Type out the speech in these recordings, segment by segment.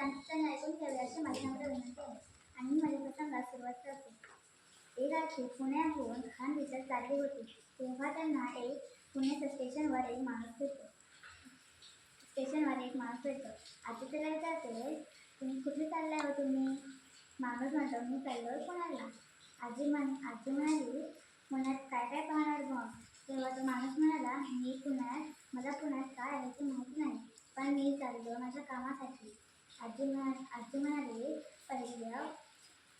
तो ऐकून ठेवला अशी माझ्याकडे विनंती आहे आणि मी माझ्या प्रसंगात सुरुवात करते. एक रात्री पुण्याहून खान विचार चालली होती. तेव्हा त्यांना एक पुण्याच्या स्टेशनवर एक माणूस भेटतो. स्टेशनवर एक माणूस भेटतो. आजी त्याला विचारते तुम्ही कुठे चाललाय हो तुम्ही? माणूस म्हणतो मी चाललो पुण्याला. आजी म्हण आजी म्हणाली पुण्यात काय काय पाहणार मग तेव्हा तो माणूस म्हणाला मी पुण्यात मला पुण्यात काय आहे ते माहिती नाही पण मी चाललो माझ्या कामासाठी. आजी म्हणा आजी म्हणाली पहिलं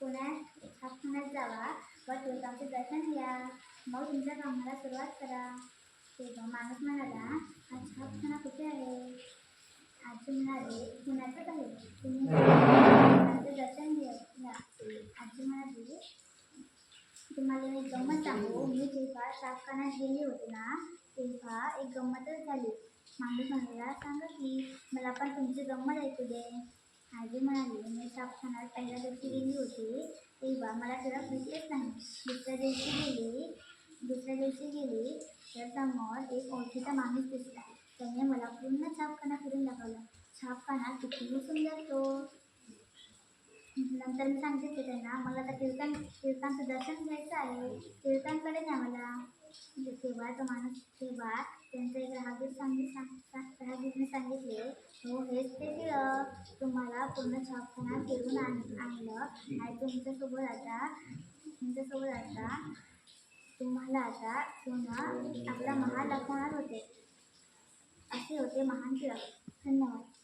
पुण्यात पुण्यात जावा. व तुळजाचे दर्शन घ्या. मग तुमच्या कामाला सुरुवात करा. तेव्हा माणूस म्हणाला अच्छा पुन्हा कुठे आहे? आजी म्हणाले पुण्यातच आहे. तुम्ही तुळजाचे दर्शन घ्या. आजी म्हणाली तुम्हाला मी एक गंमत सांगू. मी जेव्हा छापखान्यात गेली होती ना तेव्हा एक गंमतच झाली. माणूस म्हणाला सांगा की मला पण तुमची गंमत ऐकू दे. आजी म्हणाली मी छापखान्यात पहिल्या दिवशी गेली होती. तेव्हा मला तिला भेटलेच नाही. दुसऱ्या दिवशी गेली दुसऱ्या दिवशी गेली तर समोर एक ओळखीचा माणूस दिसला. त्याने मला पूर्ण छापखाना फिरून दाखवला. छापखाना किती सुंदर तो. नंतर मी सांगितले त्यांना मला आता कीर्तन कीर्तनचं दर्शन घ्यायचं आहे. कीर्तनकडे न्या मला. म्हणजे तेव्हा तो माणूस तेव्हा त्यांचे ग्राहकीर सांगित सांग राहगीरने सांगितले हो हेच ते टिळक. तुम्हाला पूर्ण छापखाना फिरून आण आणलं. आणि तुमच्यासोबत आता तुमच्यासोबत आता तुम्हाला आता पुन्हा आपला महाल दाखवणार होते. असे होते महान टिळक. धन्यवाद.